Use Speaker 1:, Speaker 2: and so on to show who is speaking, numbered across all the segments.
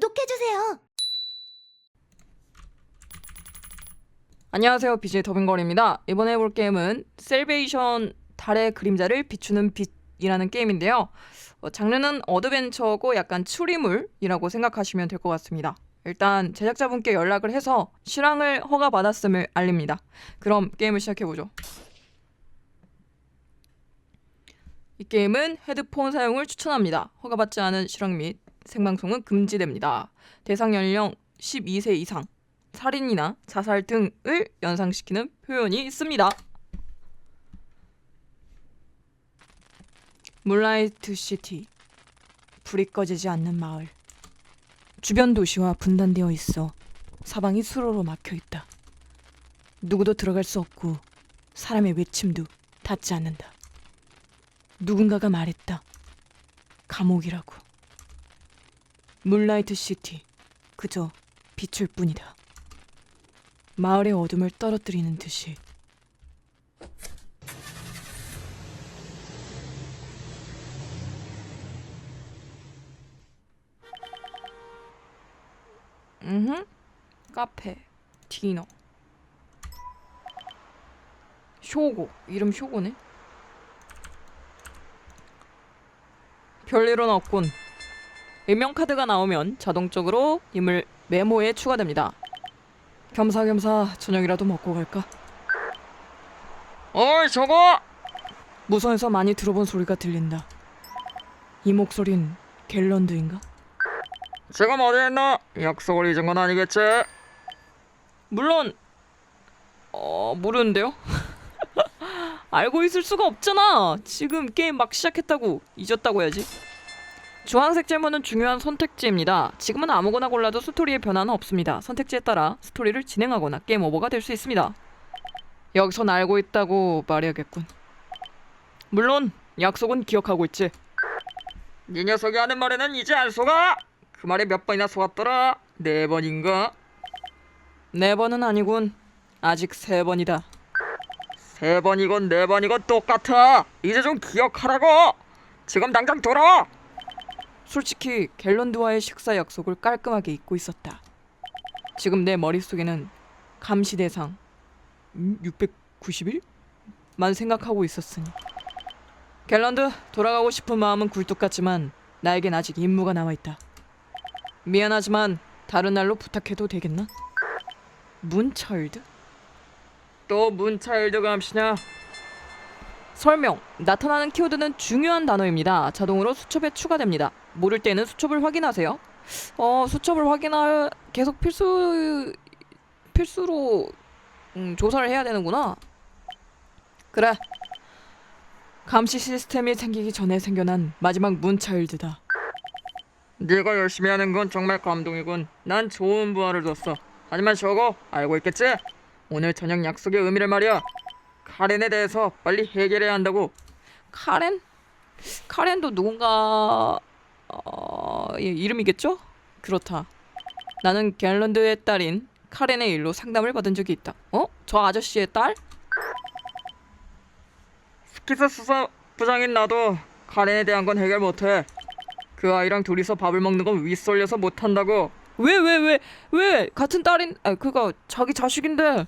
Speaker 1: 구독해주세요.
Speaker 2: 안녕하세요. BJ 더빙걸입니다. 이번에 해볼 게임은 셀베이션 달의 그림자를 비추는 빛이라는 게임인데요. 어, 장르는 어드벤처고 약간 추리물이라고 생각하시면 될 것 같습니다. 일단 제작자분께 연락을 해서 실황을 허가받았음을 알립니다. 그럼 게임을 시작해보죠. 이 게임은 헤드폰 사용을 추천합니다. 허가받지 않은 실황 및 생방송은 금지됩니다. 대상 연령 12세 이상, 살인이나 자살 등을 연상시키는 표현이 있습니다. 물라이트 시티 불이 꺼지지 않는 마을 주변 도시와 분단되어 있어 사방이 수로로 막혀 있다. 누구도 들어갈 수 없고 사람의 외침도 닿지 않는다. 누군가가 말했다. 감옥이라고. 물라이트 시티 그저 빛일 뿐이다. 마을의 어둠을 떨어뜨리는 듯이. 음 카페 디너. 쇼고 이름 쇼고네? 별일은 없군 일명 카드가 나오면 자동적으로 임을 메모에 추가됩니다 겸사겸사 저녁이라도 먹고 갈까? 어이 저거! 무선에서 많이 들어본 소리가 들린다. 이 목소린 갤런드인가?
Speaker 3: 지금 어디 있나? 약속을 잊은 건 아니겠지?
Speaker 2: 물론 어 모르는데요. 알고 있을 수가 없잖아. 지금 게임 막 시작했다고 잊었다고 해야지. 주황색 질문은 중요한 선택지입니다. 지금은 아무거나 골라도 스토리의 변화는 없습니다. 선택지에 따라 스토리를 진행하거나 게임 오버가 될 수 있습니다. 여기선 알고 있다고 말해야겠군. 물론 약속은 기억하고 있지.
Speaker 3: 네 녀석이 하는 말에는 이제 안 속아! 그 말에 몇 번이나 속았더라? 네 번인가?
Speaker 2: 네 번은 아니군. 아직 세 번이다.
Speaker 3: 세 번이건 네 번이건 똑같아! 이제 좀 기억하라고! 지금 당장 돌아와!
Speaker 2: 솔직히 갤런드와의 식사 약속을 깔끔하게 잊고 있었다. 지금 내 머릿속에는 감시 대상 691? 만 생각하고 있었으니. 갤런드 돌아가고 싶은 마음은 굴뚝 같지만 나에겐 아직 임무가 남아 있다. 미안하지만 다른 날로 부탁해도 되겠나? 문차일드?
Speaker 3: 또 문차일드 감시냐?
Speaker 2: 설명. 나타나는 키워드는 중요한 단어입니다. 자동으로 수첩에 추가됩니다. 모를 때는 수첩을 확인하세요. 어, 수첩을 확인할 계속 필수 필수로 음, 조사를 해야 되는구나. 그래. 감시 시스템이 생기기 전에 생겨난 마지막 문차일드다.
Speaker 3: 네가 열심히 하는 건 정말 감동이군. 난 좋은 부하를 뒀어. 하지만 저거 알고 있겠지? 오늘 저녁 약속의 의미를 말이야. 카렌에 대해서 빨리 해결해야 한다고.
Speaker 2: 카렌? 카렌도 누군가 어, 예, 이름이겠죠? 그렇다. 나는 갤런드의 딸인 카렌의 일로 상담을 받은 적이 있다. 어? 저 아저씨의 딸?
Speaker 3: 스키스 수사 부장인 나도 카렌에 대한 건 해결 못해. 그 아이랑 둘이서 밥을 먹는 건 윗솔려서 못한다고.
Speaker 2: 왜 왜 왜 왜, 같은 딸인 아 그가 자기 자식인데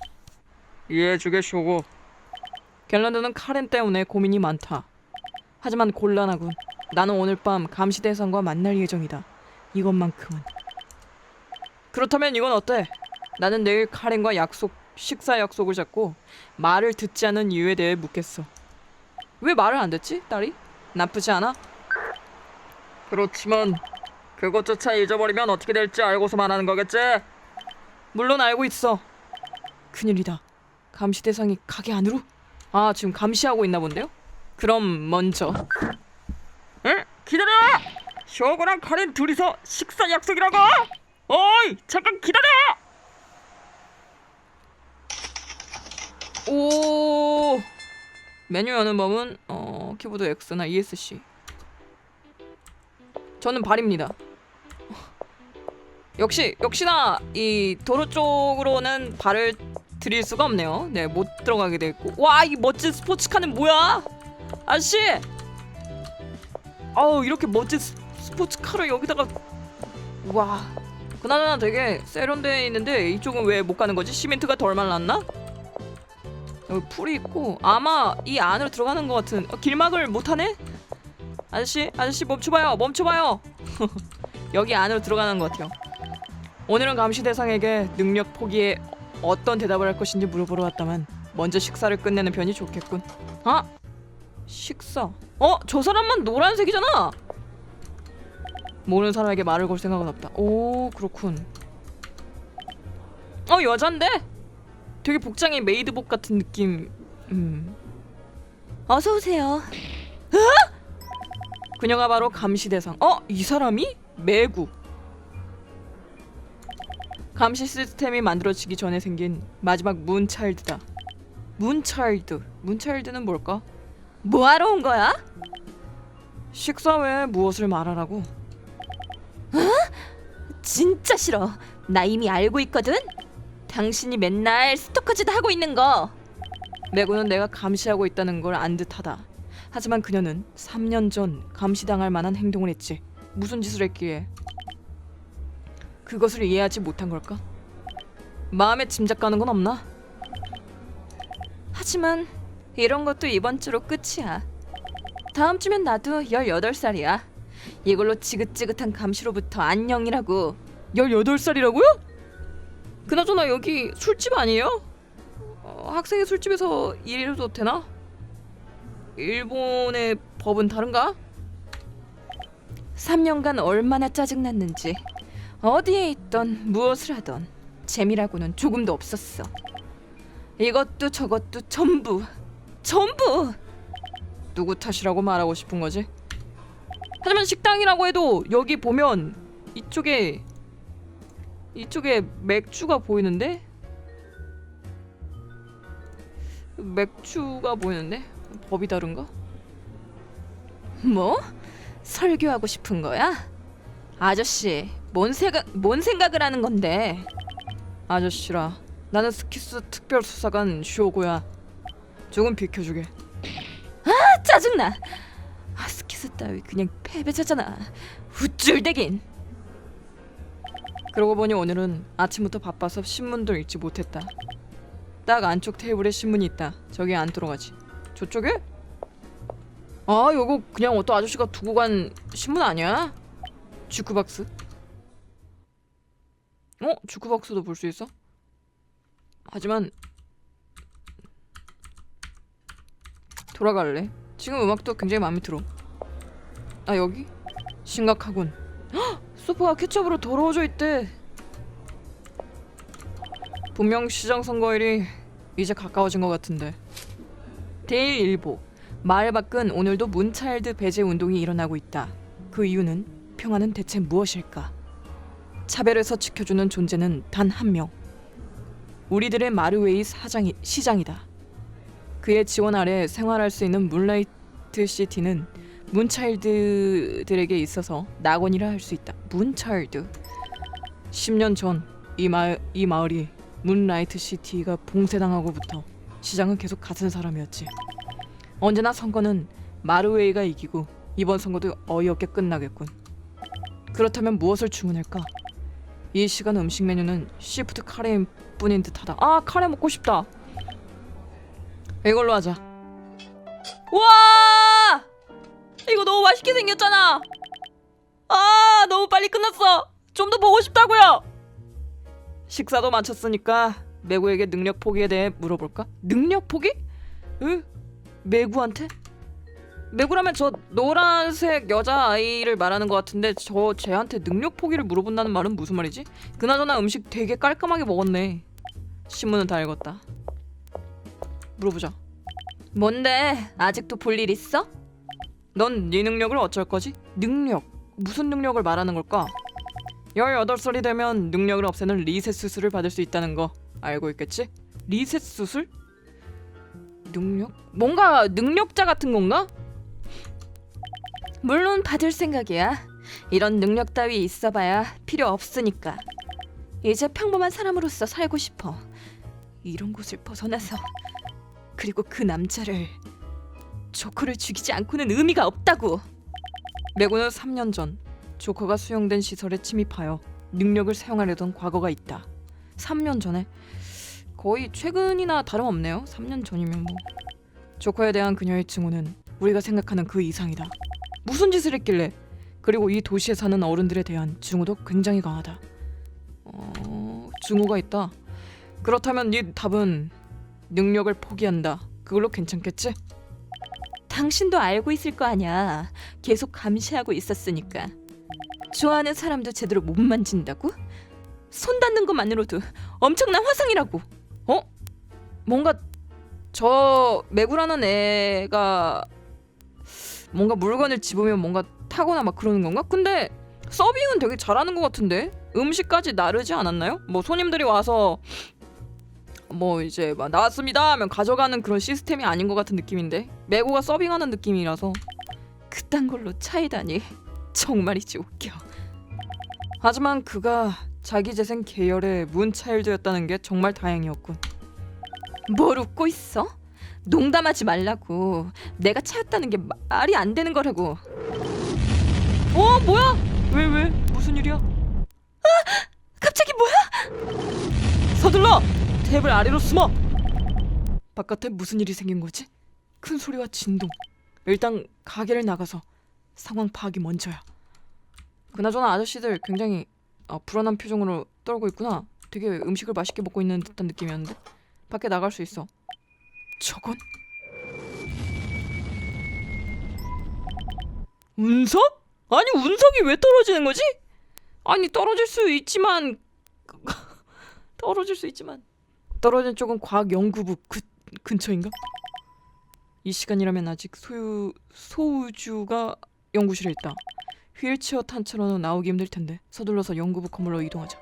Speaker 3: 이해해주게 쇼고.
Speaker 2: 갤런드는 카렌 때문에 고민이 많다. 하지만 곤란하군. 나는 오늘 밤 감시 대상과 만날 예정이다. 이것만큼은. 그렇다면 이건 어때? 나는 내일 카렌과 약속, 식사 약속을 잡고 말을 듣지 않은 이유에 대해 묻겠어. 왜 말을 안 듣지, 딸이? 나쁘지 않아?
Speaker 3: 그렇지만 그것조차 잊어버리면 어떻게 될지 알고서 말하는 거겠지?
Speaker 2: 물론 알고 있어. 큰일이다. 감시 대상이 가게 안으로? 아, 지금 감시하고 있나 본데요? 그럼 먼저
Speaker 3: 응? 기다려! 쇼고랑 카렌 둘이서 식사 약속이라고! 어이! 잠깐 기다려!
Speaker 2: 오 메뉴 여는 법은 어 키보드 X나 ESC 저는 발입니다 역시 역시나 이 도로 쪽으로는 발을 들일 수가 없네요 네못 들어가게 돼 있고 와 이 멋진 스포츠카는 뭐야 아저씨 아우 이렇게 멋진 스, 스포츠카를 여기다가. 와. 그나저나 되게 세련돼 있는데 이쪽은 왜 못 가는 거지? 시멘트가 덜 말랐나? 여기 풀이 있고. 아마 이 안으로 들어가는 것 같은. 어, 길막을 못 하네? 아저씨 아저씨 멈춰봐요 멈춰봐요. 여기 안으로 들어가는 것 같아요. 오늘은 감시 대상에게 능력 포기에 어떤 대답을 할 것인지 물어보러 왔다만 먼저 식사를 끝내는 편이 좋겠군. 아 식사. 어? 저 사람만 노란색이잖아! 모르는 사람에게 말을 걸 생각은 없다. 오 그렇군. 어 여잔데? 되게 복장이 메이드복 같은 느낌. 음. 어서 오세요. 그녀가 바로 감시 대상. 어, 이 사람이? 매구. 감시 시스템이 만들어지기 전에 생긴 마지막 문차일드다. 문차일드. 문차일드는 뭘까? 뭐 하러 온 거야? 식사 외에 무엇을 말하라고? 진짜 싫어. 나 이미 알고 있거든. 당신이 맨날 스토커짓 하고 있는 거. 매구는 내가 감시하고 있다는 걸 안 듯하다. 하지만 그녀는 3년 전 감시당할 만한 행동을 했지. 무슨 짓을 했기에 그것을 이해하지 못한 걸까? 마음에 짐작 가는 건 없나? 하지만 이런 것도 이번 주로 끝이야. 다음 주면 나도 18살이야. 이걸로 지긋지긋한 감시로부터 안녕이라고. 18살이라고요? 그나저나 여기 술집 아니에요? 어, 학생의 술집에서 일해도 되나? 일본의 법은 다른가? 3년간 얼마나 짜증났는지 어디에 있던 무엇을 하던 재미라고는 조금도 없었어. 이것도 저것도 전부 전부 누구 탓이라고 말하고 싶은 거지? 하지만 식당이라고 해도 여기 보면 이쪽에 이쪽에 맥주가 보이는데 맥주가 보이는데 법이 다른가? 뭐? 설교하고 싶은 거야? 아저씨, 뭔 생각 뭔 생각을 하는 건데? 아저씨라. 나는 스키스 특별 수사관 쇼고야. 조금 비켜주게. 아 짜증나. 아, 스키스 따위 그냥 패배자잖아. 우쭐대긴. 그러고 보니 오늘은 아침부터 바빠서 신문도 읽지 못했다. 딱 안쪽 테이블에 신문이 있다. 저기 안 들어가지. 저쪽에? 아, 요거 그냥 어떤 아저씨가 두고 간 신문 아니야? 주크박스. 어? 주크박스도 볼 수 있어? 하지만 돌아갈래. 지금 음악도 굉장히 마음에 들어. 아 여기? 심각하군. 헉! 소파가 케첩으로 더러워져 있대. 분명 시장 선거일이 이제 가까워진 것 같은데. 대일일보 마을 밖은 오늘도 문차일드 배제 운동이 일어나고 있다. 그 이유는 평화는 대체 무엇일까? 차별에서 지켜주는 존재는 단 한 명. 우리들의 마르웨이 사장이 시장이다. 그의 지원 아래 생활할 수 있는 문라이트 시티는 문차일드들에게 있어서 낙원이라 할 수 있다. 문차일드. 10년 전 이 마을 이 마을이 문라이트 시티가 봉쇄당하고부터 시장은 계속 같은 사람이었지. 언제나 선거는 마르웨이가 이기고 이번 선거도 어이없게 끝나겠군. 그렇다면 무엇을 주문할까? 이 시간 음식 메뉴는 시프트 카레인 뿐인 듯하다. 아 카레 먹고 싶다. 이걸로 하자. 와! 이거 너무 맛있게 생겼잖아. 아 너무 빨리 끝났어. 좀 더 보고 싶다고요. 식사도 마쳤으니까 매구에게 능력 포기에 대해 물어볼까? 능력 포기? 응? 매구한테? 매구라면 저 노란색 여자 아이를 말하는 것 같은데 저 쟤한테 능력 포기를 물어본다는 말은 무슨 말이지? 그나저나 음식 되게 깔끔하게 먹었네. 신문은 다 읽었다. 물어보자. 뭔데? 아직도 볼 일 있어? 넌 네 능력을 어쩔 거지? 능력. 무슨 능력을 말하는 걸까? 18살이 되면 능력을 없애는 리셋 수술을 받을 수 있다는 거 알고 있겠지? 리셋 수술? 능력? 뭔가 능력자 같은 건가? 물론 받을 생각이야. 이런 능력 따위 있어봐야 필요 없으니까. 이제 평범한 사람으로서 살고 싶어. 이런 곳을 벗어나서 그리고 그 남자를 조커를 죽이지 않고는 의미가 없다고. 매고는 3년 전 조커가 수용된 시설에 침입하여 능력을 사용하려던 과거가 있다. 3년 전에 거의 최근이나 다름없네요. 3년 전이면 뭐. 조커에 대한 그녀의 증오는 우리가 생각하는 그 이상이다. 무슨 짓을 했길래? 그리고 이 도시에 사는 어른들에 대한 증오도 굉장히 강하다. 어, 증오가 있다. 그렇다면 네 답은 능력을 포기한다. 그걸로 괜찮겠지?
Speaker 1: 당신도 알고 있을 거 아니야. 계속 감시하고 있었으니까. 좋아하는 사람도 제대로 못 만진다고? 손 닿는 것만으로도 엄청난 화상이라고.
Speaker 2: 어? 뭔가 저 메구라는 애가 뭔가 물건을 집으면 뭔가 타거나 막 그러는 건가? 근데 서빙은 되게 잘하는 것 같은데 음식까지 나르지 않았나요? 뭐 손님들이 와서 뭐 이제 막 나왔습니다 하면 가져가는 그런 시스템이 아닌 것 같은 느낌인데 메구가 서빙하는 느낌이라서
Speaker 1: 그딴 걸로 차이다니. 정말이지 웃겨.
Speaker 2: 하지만 그가 자기 재생 계열의 문차일드였다는 게 정말 다행이었군.
Speaker 1: 뭘 웃고 있어? 농담하지 말라고. 내가 차였다는 게 말이 안 되는 거라고.
Speaker 2: 어 뭐야? 왜 왜? 무슨 일이야?
Speaker 1: 갑자기 뭐야?
Speaker 2: 서둘러! 테이블 아래로 숨어! 바깥에 무슨 일이 생긴 거지? 큰 소리와 진동. 일단 가게를 나가서 상황 파악이 먼저야. 그나저나 아저씨들 굉장히 어, 불안한 표정으로 떨고 있구나. 되게 음식을 맛있게 먹고 있는 듯한 느낌이었는데 밖에 나갈 수 있어. 저건 운석? 아니 운석이 왜 떨어지는 거지? 아니 떨어질 수 있지만 떨어질 수 있지만 떨어진 쪽은 과학연구부 그, 근처인가? 이 시간이라면 아직 소유 소우주가 연구실에 있다. 휠체어 탄처로는 나오기 힘들 텐데 서둘러서 연구부 건물로 이동하자.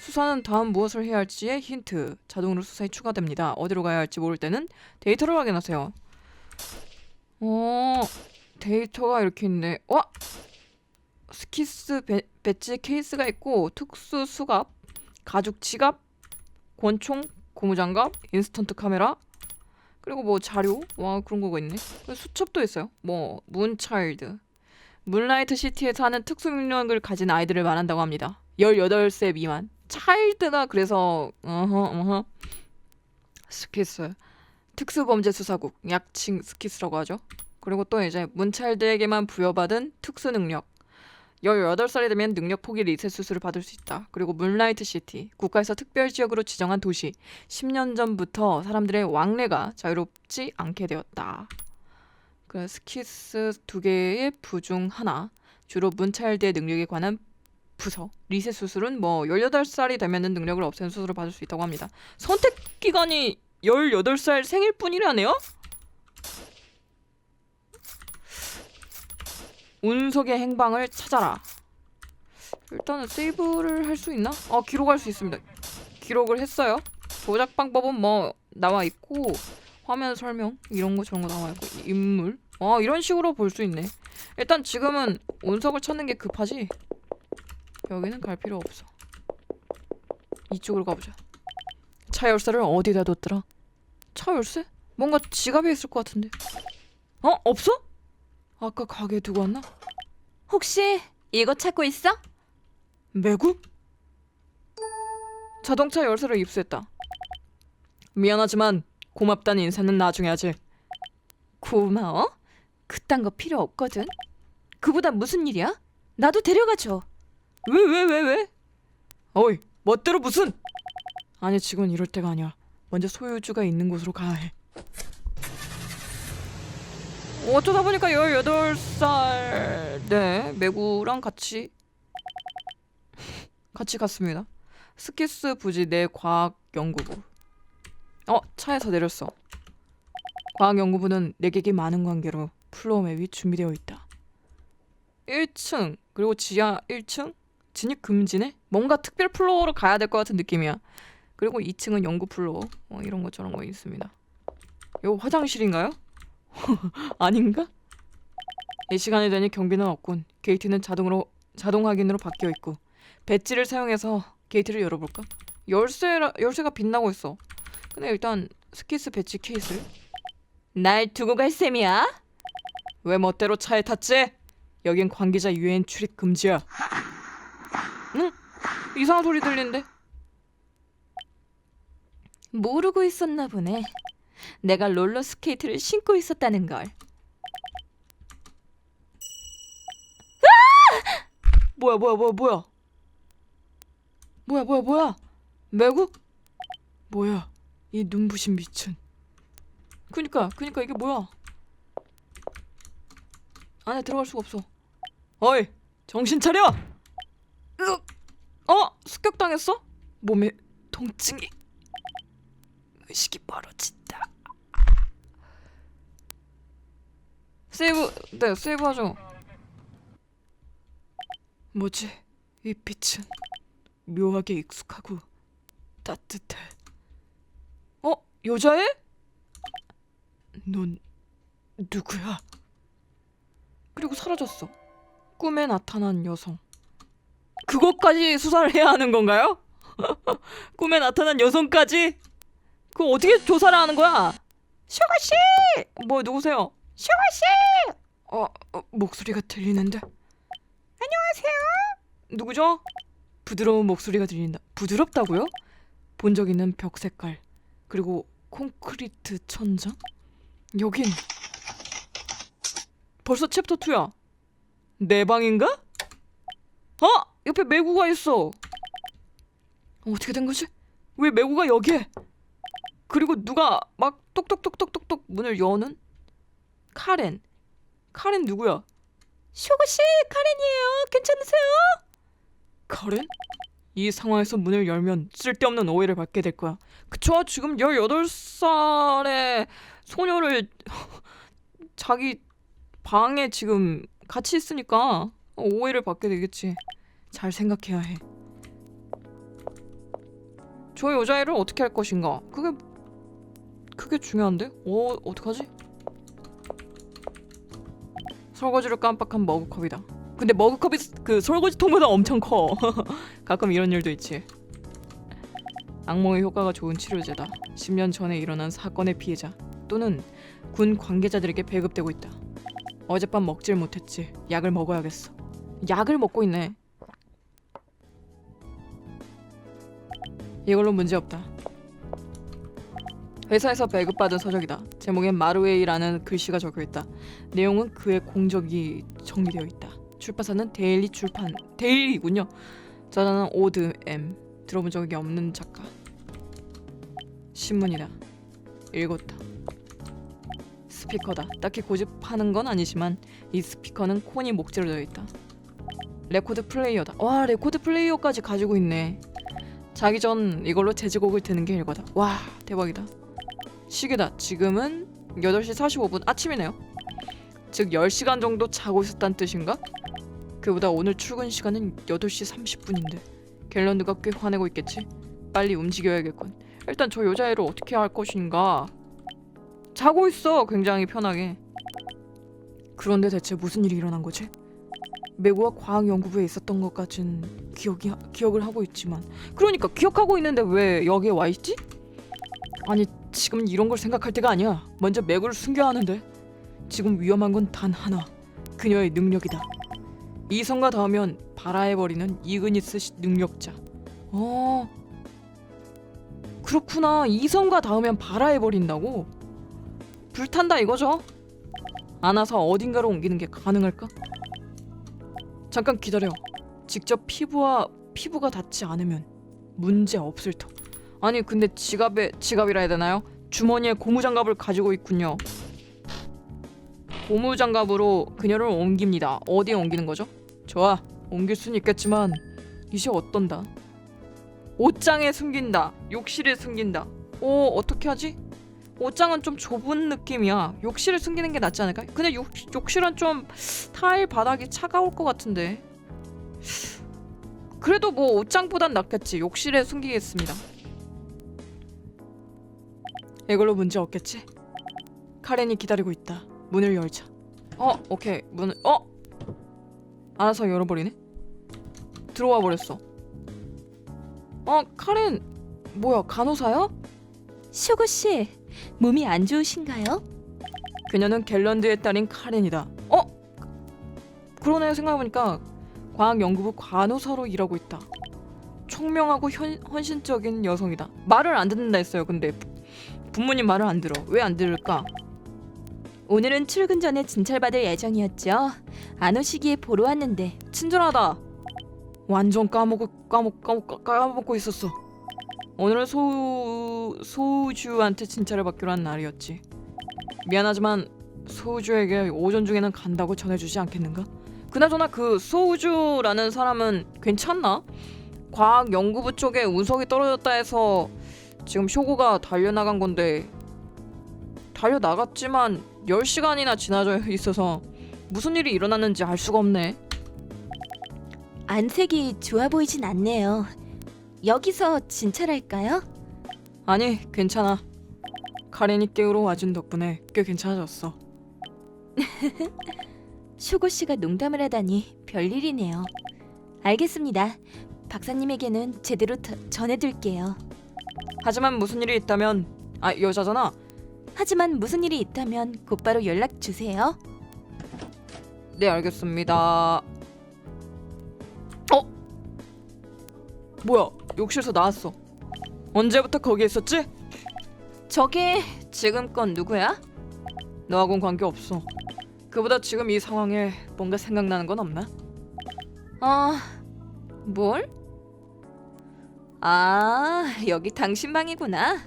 Speaker 2: 수사는 다음 무엇을 해야 할지의 힌트 자동으로 수사에 추가됩니다. 어디로 가야 할지 모를 때는 데이터를 확인하세요. 어 데이터가 이렇게 있네. 와 스키스 배, 배지 케이스가 있고 특수 수갑, 가죽 지갑, 권총, 고무장갑, 인스턴트 카메라 그리고 뭐 자료 와 그런 거가 있네. 수첩도 있어요. 뭐 문차일드 문라이트 시티에 사는 특수 능력을 가진 아이들을 말한다고 합니다. 18세 미만. 차일드가 그래서 어허 어허 스키스 특수범죄 수사국 약칭 스키스라고 하죠. 그리고 또 이제 문차일드에게만 부여받은 특수 능력 18살이 되면 능력 포기 리셋 수술을 받을 수 있다. 그리고 문라이트 시티, 국가에서 특별 지역으로 지정한 도시. 10년 전부터 사람들의 왕래가 자유롭지 않게 되었다. 그 스키스 두 개의 부중 하나. 주로 문차일드의 능력에 관한 부서. 리셋 수술은 뭐 18살이 되면은 능력을 없애는 수술을 받을 수 있다고 합니다. 선택 기간이 18살 생일뿐이라네요? 운석의 행방을 찾아라. 일단은 세이브를 할 수 있나? 아 기록할 수 있습니다. 기록을 했어요. 조작 방법은 뭐 나와 있고 화면 설명 이런 거 저런 거 나와 있고 인물 아 이런 식으로 볼 수 있네. 일단 지금은 운석을 찾는 게 급하지. 여기는 갈 필요 없어. 이쪽으로 가보자. 차 열쇠를 어디다 뒀더라? 차 열쇠? 뭔가 지갑에 있을 것 같은데. 어 없어? 아까 가게에 두고 왔나?
Speaker 1: 혹시 이거 찾고 있어?
Speaker 2: 매국? 자동차 열쇠를 입수했다. 미안하지만 고맙다는 인사는 나중에 하지.
Speaker 1: 고마워. 그딴 거 필요 없거든. 그보다 무슨 일이야? 나도 데려가줘.
Speaker 2: 왜 왜 왜 왜, 어이 멋대로 무슨? 아니 지금 이럴 때가 아니야. 먼저 소유주가 있는 곳으로 가야 해. 어쩌다 보니까 18살 네 매구랑 같이 같이 갔습니다. 스키스 부지 내 과학 연구부. 어 차에서 내렸어. 과학 연구부는 내객이 많은 관계로 플로어 맵이 준비되어 있다. 1층 그리고 지하 1층 진입 금지네. 뭔가 특별 플로어로 가야 될 것 같은 느낌이야. 그리고 2층은 연구 플로어 어, 이런 거 저런 거 있습니다. 이거 화장실인가요? 아닌가? 이 시간이 되니 경비는 없군. 게이트는 자동으로 자동 확인으로 바뀌어 있고 배지를 사용해서 게이트를 열어볼까? 열쇠 열쇠가 빛나고 있어. 근데 일단 스키스 배지 케이스를
Speaker 1: 날 두고 갈 셈이야?
Speaker 2: 왜 멋대로 차에 탔지? 여긴 관계자 유엔 출입 금지야. 이상한 소리 들리는데.
Speaker 1: 모르고 있었나 보네. 내가 롤러 스케이트를 신고 있었다는 걸.
Speaker 2: 뭐야 뭐야 뭐야 뭐야? 뭐야 뭐야 뭐야? 매국? 뭐야? 이 눈부신 빛은 그니까 그니까 이게 뭐야? 안에 들어갈 수가 없어. 어이 정신 차려! 으악! 어? 습격당했어? 몸에 통증이 의식이 멀어진다 세이브 네 세이브 하죠 뭐지? 이 빛은 묘하게 익숙하고 따뜻해. 어? 여자애? 넌 누구야? 그리고 사라졌어. 꿈에 나타난 여성. 그것까지 수사를 해야 하는 건가요? 꿈에 나타난 여성까지? 그거 어떻게 조사를 하는 거야? 슈가 씨! 뭐 누구세요? 슈가 씨! 어, 어 목소리가 들리는데. 누구죠? 부드러운 목소리가 들린다. 부드럽다고요? 본 적 있는 벽 색깔 그리고 콘크리트 천장? 여긴 벌써 챕터 2야. 내 방인가? 어? 옆에 매구가 있어. 어떻게 된 거지? 왜 매구가 여기에? 그리고 누가 막 똑똑똑똑똑똑 문을 여는? 카렌. 카렌 누구야? 쇼고 씨, 카렌이에요. 괜찮으세요? 카렌? 이 상황에서 문을 열면 쓸데없는 오해를 받게 될 거야. 그쵸? 지금 18살의 소녀를 자기 방에 지금 같이 있으니까 오해를 받게 되겠지. 잘 생각해야 해. 저 여자애를 어떻게 할 것인가? 그게 그게 중요한데? 어, 어떡하지? 설거지를 깜빡한 머그컵이다. 근데 머그컵이 그 설거지통보다 엄청 커. 가끔 이런 일도 있지. 악몽의 효과가 좋은 치료제다. 10년 전에 일어난 사건의 피해자 또는 군 관계자들에게 배급되고 있다. 어젯밤 먹질 못했지. 약을 먹어야겠어. 약을 먹고 있네. 이걸로 문제 없다. 회사에서 배급받은 서적이다. 제목엔 마루웨이라는 글씨가 적혀 있다. 내용은 그의 공적이 정리되어 있다. 출판사는 데일리 출판 데일리군요. 저자는 오드 M 들어본 적이 없는 작가. 신문이다. 읽었다. 스피커다. 딱히 고집하는 건 아니지만 이 스피커는 콘이 목재로 되어 있다. 레코드 플레이어다. 와 레코드 플레이어까지 가지고 있네. 자기 전 이걸로 재즈곡을 듣는 게 일과다. 와 대박이다. 시계다. 지금은 8시 45분 아침이네요. 즉 10시간 정도 자고 있었다는 뜻인가? 그보다 오늘 출근 시간은 8시 30분인데 갤런드가 꽤 화내고 있겠지? 빨리 움직여야겠군. 일단 저 여자애를 어떻게 할 것인가? 자고 있어. 굉장히 편하게. 그런데 대체 무슨 일이 일어난 거지? 메고가 과학연구부에 있었던 것까진 기억이 기억을 하고 있지만 그러니까 기억하고 있는데 왜 여기에 와 있지? 아니 지금 이런 걸 생각할 때가 아니야. 먼저 메고를 숨겨야 하는데 지금 위험한 건 단 하나. 그녀의 능력이다. 이성과 닿으면 발아해버리는 이그니스 시- 능력자. 어, 그렇구나. 이성과 닿으면 발아해버린다고? 불탄다 이거죠? 안아서 어딘가로 옮기는 게 가능할까? 잠깐 기다려. 직접 피부와 피부가 닿지 않으면 문제 없을 터. 아니 근데 지갑에 지갑이라 해야 되나요? 주머니에 고무장갑을 가지고 있군요. 고무장갑으로 그녀를 옮깁니다. 어디에 옮기는 거죠? 좋아, 옮길 수는 있겠지만 이제 어떤다? 옷장에 숨긴다. 욕실에 숨긴다. 오 어떻게 하지? 옷장은 좀 좁은 느낌이야. 욕실에 숨기는 게 낫지 않을까? 근데 욕, 욕실은 좀 타일 바닥이 차가울 것 같은데. 그래도 뭐 옷장보단 낫겠지. 욕실에 숨기겠습니다. 이걸로 문제 없겠지? 카렌이 기다리고 있다. 문을 열자. 어, 오케이. 문을 어? 알아서 열어버리네. 들어와 버렸어. 어, 카렌 뭐야? 간호사야?
Speaker 1: 쇼고 씨, 몸이 안 좋으신가요?
Speaker 2: 그녀는 갤런드의 딸인 카렌이다. 어? 그러네 생각해보니까 과학연구부 간호사로 일하고 있다. 총명하고 현, 헌신적인 여성이다. 말을 안 듣는다 했어요. 근데 부- 부모님 말을 안 들어. 왜 안 들을까?
Speaker 1: 오늘은 출근 전에 진찰받을 예정이었죠. 안 오시기에 보러 왔는데
Speaker 2: 친절하다. 완전 까먹고 까먹 까먹 까먹고 있었어. 오늘은 소 소우주한테 진찰을 받기로 한 날이었지. 미안하지만 소우주에게 오전 중에는 간다고 전해주지 않겠는가? 그나저나 그 소우주라는 사람은 괜찮나? 과학 연구부 쪽에 운석이 떨어졌다 해서 지금 쇼고가 달려나간 건데 달려 나갔지만 10시간이나 지나져 있어서 무슨 일이 일어났는지 알 수가 없네.
Speaker 1: 안색이 좋아 보이진 않네요. 여기서 진찰할까요?
Speaker 2: 아니 괜찮아 카렌이 깨우러 와준 덕분에 꽤 괜찮아졌어
Speaker 1: 쇼고 씨가 농담을 하다니 별일이네요. 알겠습니다. 박사님에게는 제대로 더- 전해둘게요.
Speaker 2: 하지만 무슨 일이 있다면 아 여자잖아
Speaker 1: 하지만 무슨 일이 있다면 곧바로 연락 주세요.
Speaker 2: 네 알겠습니다 어? 뭐야 욕실에서 나왔어 언제부터 거기 있었지?
Speaker 1: 저게 지금껏 누구야?
Speaker 2: 너하고는 관계 없어 그보다 지금 이 상황에 뭔가 생각나는 건 없나?
Speaker 1: 어, 뭘? 아, 여기 당신 방이구나.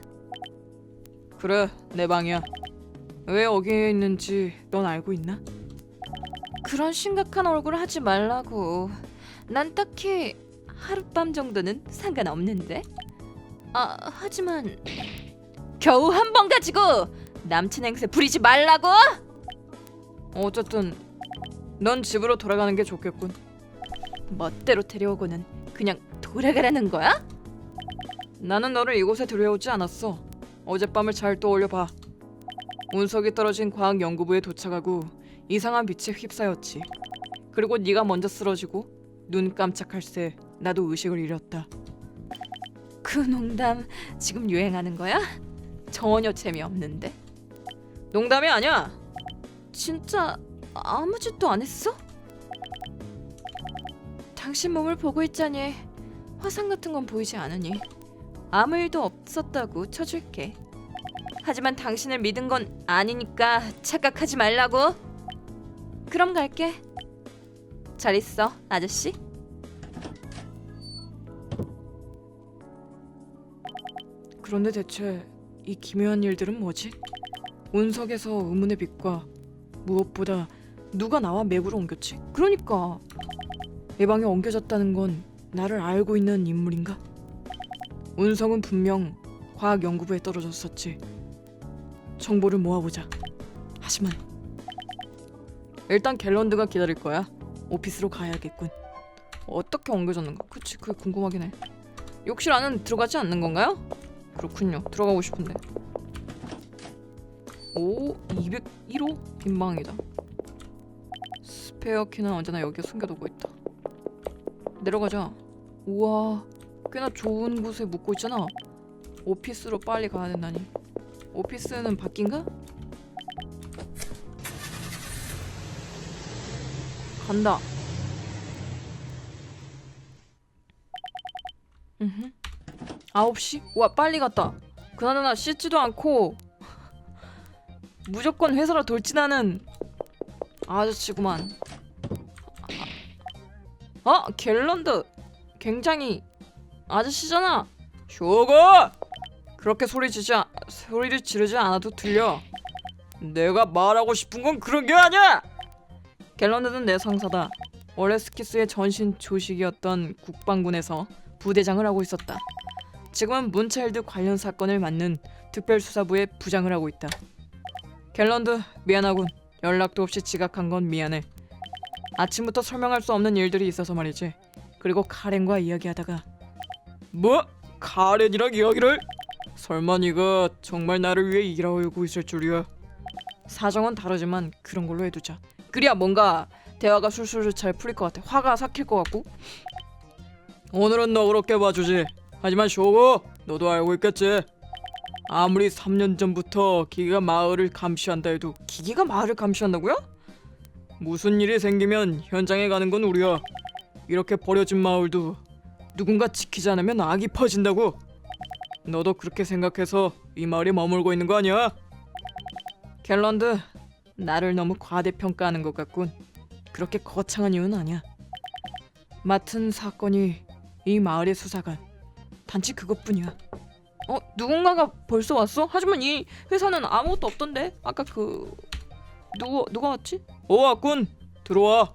Speaker 2: 그래 내 방이야 왜 여기에 있는지 넌 알고 있나?
Speaker 1: 그런 심각한 얼굴 하지 말라고. 난 딱히 하룻밤 정도는 상관없는데. 아, 하지만 겨우 한 번 가지고 남친 행세 부리지 말라고.
Speaker 2: 어쨌든 넌 집으로 돌아가는 게 좋겠군
Speaker 1: 멋대로 데려오고는 그냥 돌아가라는 거야?
Speaker 2: 나는 너를 이곳에 들여오지 않았어. 어젯밤을 잘 떠올려 봐. 운석이 떨어진 과학 연구부에 도착하고 이상한 빛에 휩싸였지. 그리고 네가 먼저 쓰러지고 눈 깜짝할 새 나도 의식을 잃었다.
Speaker 1: 그 농담 지금 유행하는 거야? 전혀 재미없는데.
Speaker 2: 농담이 아니야.
Speaker 1: 진짜 아무 짓도 안 했어? 당신 몸을 보고 있자니 화상 같은 건 보이지 않으니 아무 일도 없었다고 쳐줄게. 하지만 당신을 믿은 건 아니니까 착각하지 말라고. 그럼 갈게. 잘 있어, 아저씨.
Speaker 2: 그런데 대체 이 기묘한 일들은 뭐지? 운석에서 의문의 빛과 무엇보다 누가 나와 맥으로 옮겼지? 그러니까 내 방에 옮겨졌다는 건 나를 알고 있는 인물인가? 운석은 분명 과학 연구부에 떨어졌었지. 정보를 모아보자. 하지만 일단 갤런드가 기다릴 거야. 오피스로 가야겠군. 어떻게 옮겨졌는가? 그치, 그게 궁금하긴 해. 욕실 안은 들어가지 않는 건가요? 그렇군요. 들어가고 싶은데. 오, 201호 빈방이다. 스페어 키는 언제나 여기에 숨겨두고 있다. 내려가자. 우와, 꽤나 좋은 곳에 묵고 있잖아. 오피스로 빨리 가야 된다니. 오피스는 바뀐가? 간다. 음. 9시? 와 빨리 갔다 그나저나 씻지도 않고 무조건 회사로 돌진하는 아저씨구만 아, 어? 갤런드 굉장히 아저씨잖아 쇼가 그렇게 소리 지지 아- 소리를 지르지 않아도 들려 내가 말하고 싶은 건 그런 게 아니야 갤런드는 내 상사다 원래 스키스의 전신 조식이었던 국방군에서 부대장을 하고 있었다 지금은 문차일드 관련 사건을 맡는 특별수사부의 부장을 하고 있다. 갤런드 미안하군. 연락도 없이 지각한 건 미안해. 아침부터 설명할 수 없는 일들이 있어서 말이지. 그리고 카렌과 이야기하다가 뭐? 카렌이랑 이야기를? 설마 네가 정말 나를 위해 일하고 있을 줄이야. 사정은 다르지만 그런 걸로 해두자. 그래야 뭔가 대화가 술술 잘 풀릴 것 같아. 화가 삭힐 것 같고. 오늘은 너그럽게 봐주지. 하지만 쇼고 너도 알고 있겠지 아무리 3년 전부터 기계가 마을을 감시한다 해도 기계가 마을을 감시한다고요? 무슨 일이 생기면 현장에 가는 건 우리야 이렇게 버려진 마을도 누군가 지키지 않으면 악이 퍼진다고. 너도 그렇게 생각해서 이 마을에 머물고 있는 거 아니야? 갤런드, 나를 너무 과대평가하는 것 같군. 그렇게 거창한 이유는 아니야. 맡은 사건이 이 마을의 수사관. 단지 그것뿐이야. 어, 누군가가 벌써 왔어? 하지만 이 회사는 아무것도 없던데. 아까 그 누구 누가 왔지? 오 왔군. 들어와.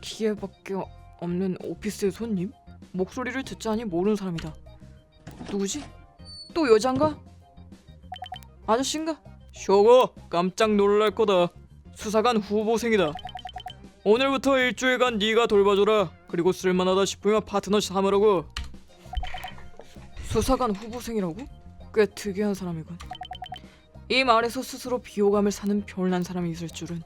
Speaker 2: 기계밖에 없는 오피스의 손님? 목소리를 듣자니 모르는 사람이다. 누구지? 또 여잔가? 아저씨인가? 쇼고 깜짝 놀랄 거다. 수사관 후보생이다. 오늘부터 일주일간 네가 돌봐줘라. 그리고 쓸만하다 싶으면 파트너 삼으라고. 수사관 후보생이라고? 꽤 특이한 사람이군. 이 마을에서 스스로 비호감을 사는 별난 사람이 있을 줄은.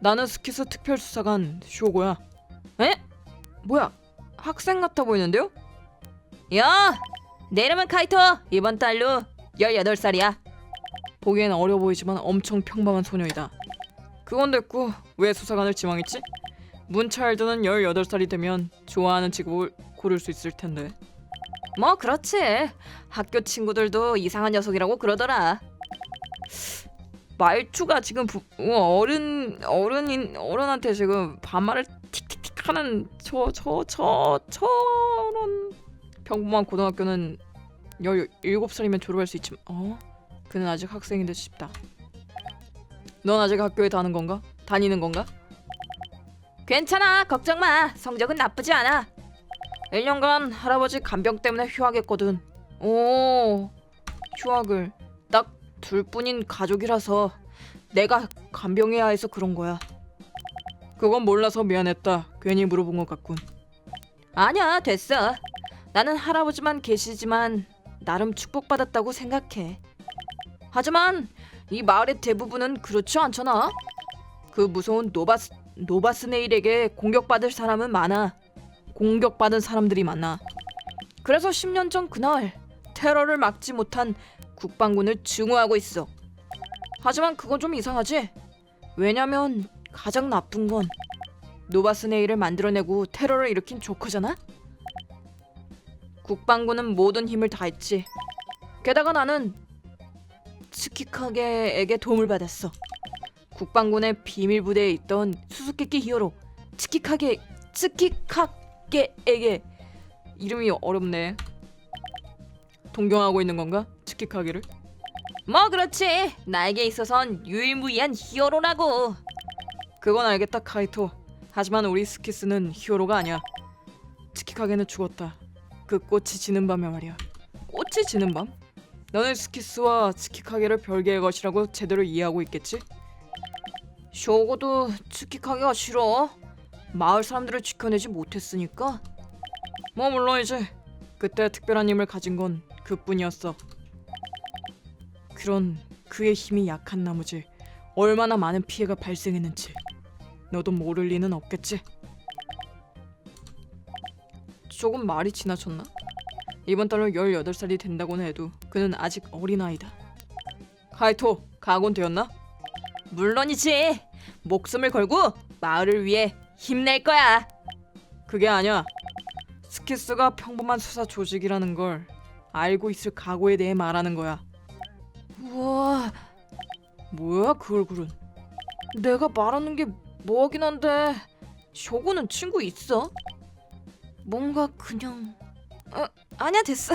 Speaker 2: 나는 스키스 특별수사관 쇼고야. 에? 뭐야? 학생 같아 보이는데요?
Speaker 1: 야, 내 이름은 카이토. 이번 달로 18살이야.
Speaker 2: 보기엔 어려 보이지만 엄청 평범한 소녀이다. 그건 됐고 왜 수사관을 지망했지? 문차일드는 18살이 되면 좋아하는 직업을 고를 수 있을 텐데.
Speaker 1: 뭐 그렇지. 학교 친구들도 이상한 녀석이라고 그러더라.
Speaker 2: 말투가 지금 부, 어, 어른 어른인 어른한테 지금 반말을 틱틱틱 하는 저 저 저 저런 평범한 고등학교는 17살이면 졸업할 수 있지만 어? 그는 아직 학생인 듯 싶다. 넌 아직 학교에 다는 건가? 다니는 건가?
Speaker 1: 괜찮아. 걱정 마. 성적은 나쁘지 않아.
Speaker 2: 1년간 할아버지 간병 때문에 휴학했거든. 오, 휴학을 딱 둘뿐인 가족이라서 내가 간병해야 해서 그런 거야. 그건 몰라서 미안했다. 괜히 물어본 것 같군.
Speaker 1: 아니야, 됐어. 나는 할아버지만 계시지만 나름 축복받았다고 생각해.
Speaker 2: 하지만 이 마을의 대부분은 그렇지 않잖아. 그 무서운 노바스 노바스네일에게 공격받을 사람은 많아. 공격받은 사람들이 많아. 그래서 10년 전 그날 테러를 막지 못한 국방군을 증오하고 있어. 하지만 그건 좀 이상하지? 왜냐면 가장 나쁜 건 노바스네일을 만들어내고 테러를 일으킨 조커잖아. 국방군은 모든 힘을 다했지. 게다가 나는 츠키카게에게 도움을 받았어. 국방군의 비밀 부대에 있던 수수께끼 히어로 츠키카게 츠키카게에게 이름이 어렵네. 동경하고 있는 건가? 츠키카게를?
Speaker 1: 뭐 그렇지. 나에게 있어선 유일무이한 히어로라고.
Speaker 2: 그건 알겠다 카이토. 하지만 우리 스키스는 히어로가 아니야. 츠키카게는 죽었다. 그 꽃이 지는 밤에 말이야. 꽃이 지는 밤? 너는 스키스와 츠키카게를 별개의 것이라고 제대로 이해하고 있겠지? 쇼고도 츠키카게가 싫어. 마을 사람들을 지켜내지 못했으니까. 뭐 물론이지. 그때 특별한 힘을 가진 건 그뿐이었어. 그런 그의 힘이 약한 나머지 얼마나 많은 피해가 발생했는지 너도 모를 리는 없겠지. 조금 말이 지나쳤나? 이번 달로 18살이 된다고는 해도 그는 아직 어린아이다. 카이토, 각오는 되었나?
Speaker 1: 물론이지. 목숨을 걸고 마을을 위해 힘낼 거야.
Speaker 2: 그게 아니야. 스키스가 평범한 수사 조직이라는 걸 알고 있을 각오에 대해 말하는 거야.
Speaker 1: 우와,
Speaker 2: 뭐야 그 얼굴은? 내가 말하는 게 뭐하긴 한데 쇼고는 친구 있어?
Speaker 1: 뭔가 그냥 어, 아니야 됐어.